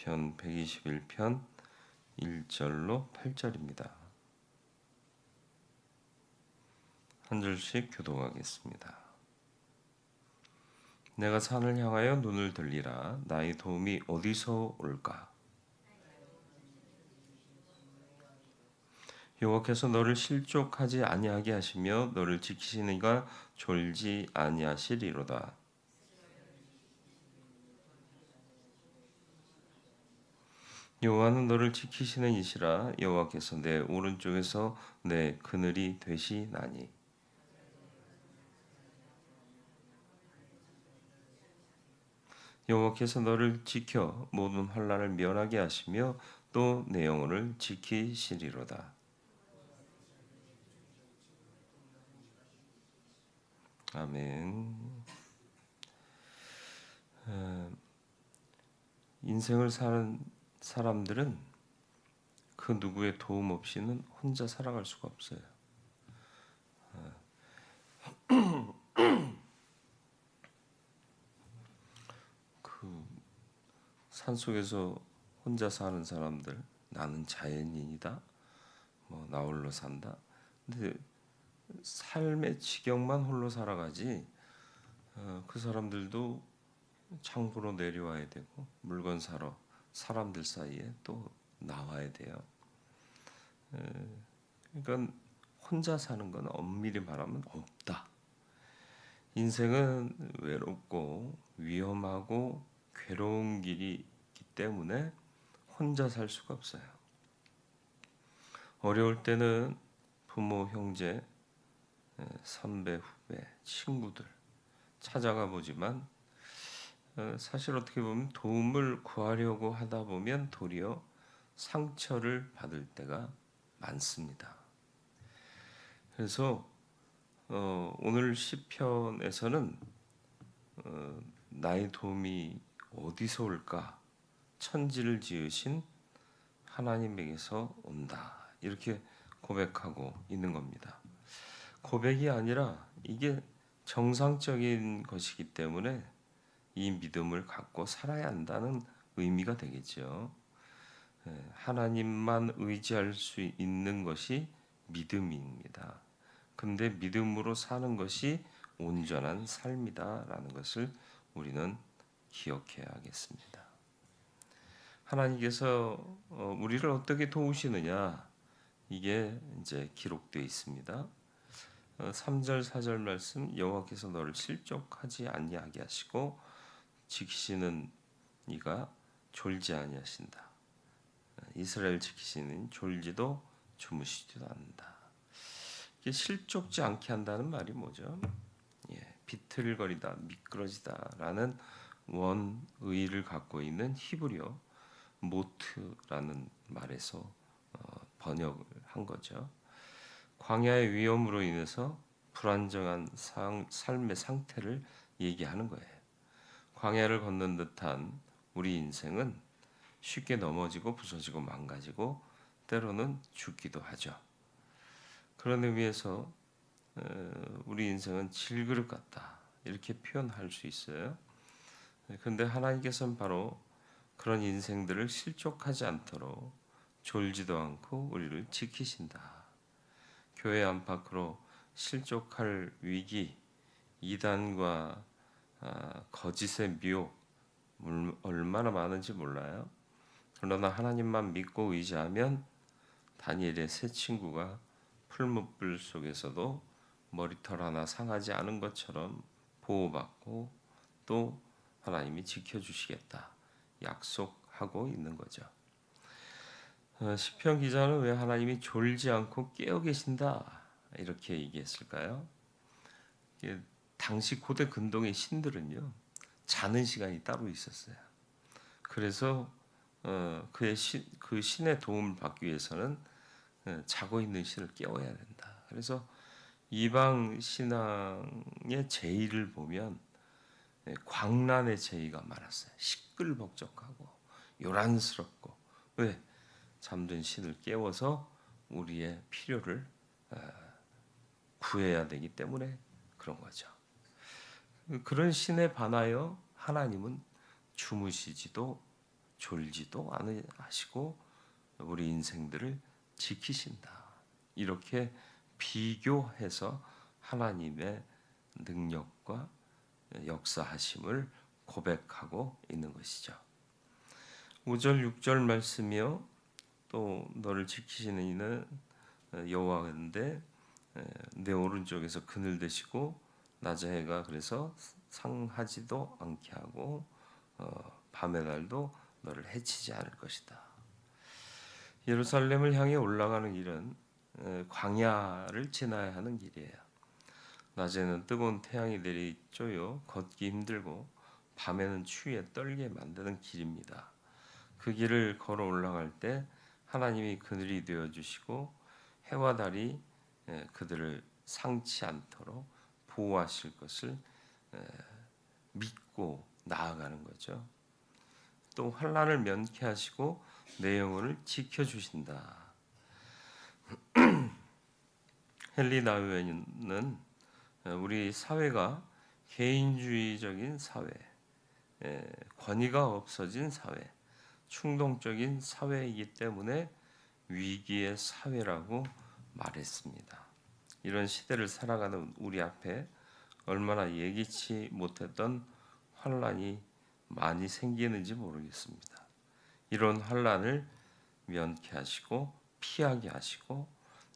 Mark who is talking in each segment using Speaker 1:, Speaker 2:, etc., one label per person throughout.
Speaker 1: 시편 121편 1절로 8절입니다. 한 절씩 교독하겠습니다. 내가 산을 향하여 눈을 들리라 나의 도움이 어디서 올까? 여호와께서 너를 실족하지 아니하게 하시며 너를 지키시니가 졸지 아니하시리로다. 여호와는 너를 지키시는 이시라 여호와께서 내 오른쪽에서 내 그늘이 되시나니 여호와께서 너를 지켜 모든 환난을 면하게 하시며 또 내 영혼을 지키시리로다. 아멘. 어, 인생을 사는 사람들은 그 누구의 도움 없이는 혼자 살아갈 수가 없어요. 그 산속에서 혼자 사는 사람들, 나는 자연인이다, 뭐 나홀로 산다. 근데 삶의 지경만 홀로 살아가지, 어, 그 사람들도 창고로 내려와야 되고 물건 사러 사람들 사이에 또 나와야 돼요. 에, 그러니까 혼자 사는 건 엄밀히 말하면 없다. 인생은 외롭고 위험하고 괴로운 길이 있기 때문에 혼자 살 수가 없어요. 어려울 때는 부모, 형제, 에, 선배, 후배, 친구들 찾아가 보지만 어, 사실 어떻게 보면 도움을 구하려고 하다 보면 도리어 상처를 받을 때가 많습니다. 그래서 어, 오늘 시편에서는 어, 나의 도움이 어디서 올까? 천지를 지으신 하나님에게서 온다. 이렇게 고백하고 있는 겁니다. 고백이 아니라 이게 정상적인 것이기 때문에 이 믿음을 갖고 살아야 한다는 의미가 되겠죠. 예, 하나님만 의지할 수 있는 것이 믿음입니다. 근데 믿음으로 사는 것이 온전한 삶이다라는 것을 우리는 기억해야 하겠습니다. 하나님께서 어, 우리를 어떻게 도우시느냐 이게 이제 기록되어 있습니다. 3절 어, 4절 말씀 여호와께서 너를 실족하지 아니하게 하시고 지키시는 이가 졸지 아니하신다. 이스라엘 지키시는 졸지도 주무시지도 않는다. 이게 실족지 않게 한다는 말이 뭐죠? 예, 비틀거리다, 미끄러지다라는 원의를 갖고 있는 히브리어 모트라는 말에서 어, 번역을 한 거죠. 광야의 위험으로 인해서 불안정한 상, 삶의 상태를 얘기하는 거예요. 광야를 걷는 듯한 우리 인생은 쉽게 넘어지고 부서지고 망가지고 때로는 죽기도 하죠. 그런 의미에서 우리 인생은 질그릇 같다 이렇게 표현할 수 있어요. 그런데 하나님께서는 바로 그런 인생들을 실족하지 않도록 졸지도 않고 우리를 지키신다. 교회 안팎으로 실족할 위기, 이단과 아, 거짓의 미혹 얼마나 많은지 몰라요. 그러나 하나님만 믿고 의지하면 다니엘의 새 친구가 풀무불 속에서도 머리털 하나 상하지 않은 것처럼 보호받고 또 하나님이 지켜주시겠다 약속하고 있는 거죠. 어, 시편 기자는 왜 하나님이 졸지 않고 깨어 계신다 이렇게 얘기했을까요? 당시 고대 근동의 신들은요 자는 시간이 따로 있었어요. 그래서 어, 그의 신, 그 신의 도움을 받기 위해서는 어, 자고 있는 신을 깨워야 된다. 그래서 이방 신앙의 제의를 보면 예, 광란의 제의가 많았어요. 시끌벅적하고 요란스럽고 왜 잠든 신을 깨워서 우리의 필요를 어, 구해야 되기 때문에 그런 거죠. 그런 신에 반하여 하나님은 주무시지도 졸지도 않으시고 우리 인생들을 지키신다. 이렇게 비교해서 하나님의 능력과 역사하심을 고백하고 있는 것이죠. 5절 6절 말씀이요. 또 너를 지키시는 이는 여호와인데 내 오른쪽에서 그늘 대시고 낮의 해가 그래서 상하지도 않게 하고 어, 밤의 날도 너를 해치지 않을 것이다. 예루살렘을 향해 올라가는 길은 에, 광야를 지나야 하는 길이에요. 낮에는 뜨거운 태양이 내리쬐요 걷기 힘들고 밤에는 추위에 떨게 만드는 길입니다. 그 길을 걸어 올라갈 때 하나님이 그늘이 되어 주시고 해와 달이 에, 그들을 상치 않도록 보호하실 것을 에, 믿고 나아가는 거죠. 또 환란을 면케하시고 내 영혼을 지켜 주신다. 헨리 나우엔은 우리 사회가 개인주의적인 사회, 에, 권위가 없어진 사회, 충동적인 사회이기 때문에 위기의 사회라고 말했습니다. 이런 시대를 살아가는 우리 앞에 얼마나 예기치 못했던 환란이 많이 생기는지 모르겠습니다. 이런 환란을 면케 하시고 피하게 하시고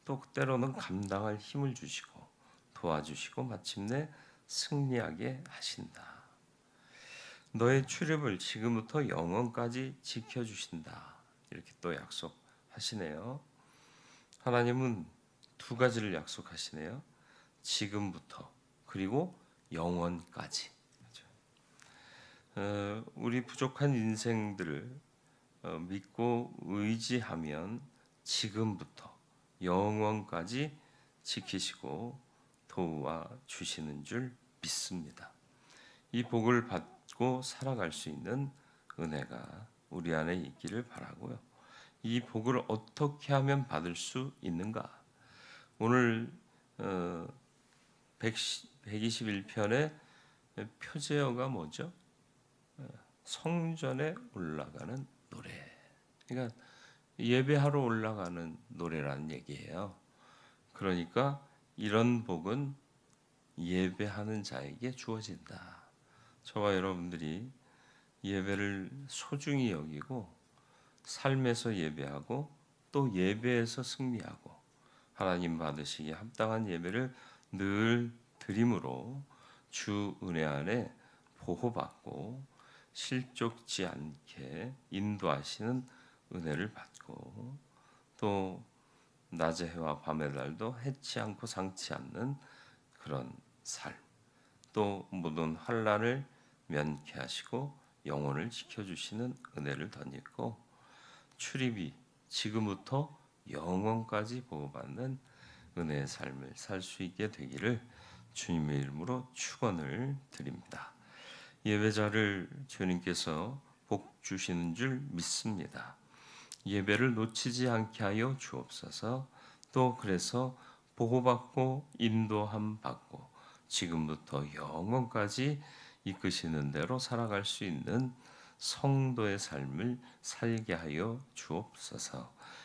Speaker 1: 또 때로는 감당할 힘을 주시고 도와주시고 마침내 승리하게 하신다. 너의 출입을 지금부터 영원까지 지켜주신다. 이렇게 또 약속하시네요. 하나님은 두 가지를 약속하시네요. 지금부터 그리고 영원까지. 어, 우리 부족한 인생들을 어, 믿고 의지하면 지금부터 영원까지 지키시고 도와 주시는 줄 믿습니다. 이 복을 받고 살아갈 수 있는 은혜가 우리 안에 있기를 바라고요. 이 복을 어떻게 하면 받을 수 있는가? 오늘 어, 121편의 표제어가 뭐죠? 어, 성전에 올라가는 노래. 그러니까 예배하러 올라가는 노래라는 얘기예요. 그러니까 이런 복은 예배하는 자에게 주어진다. 저와 여러분들이 예배를 소중히 여기고 삶에서 예배하고 또 예배에서 승리하고 하나님 받으시기에 합당한 예배를 늘 드림으로 주 은혜 안에 보호받고 실족지 않게 인도하시는 은혜를 받고 또 낮의 해와 밤의 날도 해치 않고 상치 않는 그런 삶. 또 모든 환란을 면케하시고 영혼을 지켜주시는 은혜를 덧입고 출입이 지금부터 영원까지 보호받는 은혜의 삶을 살 수 있게 되기를 주님의 이름으로 축원을 드립니다. 예배자를 주님께서 복 주시는 줄 믿습니다. 예배를 놓치지 않게 하여 주옵소서. 또 그래서 보호받고 인도함 받고 지금부터 영원까지 이끄시는 대로 살아갈 수 있는 성도의 삶을 살게 하여 주옵소서.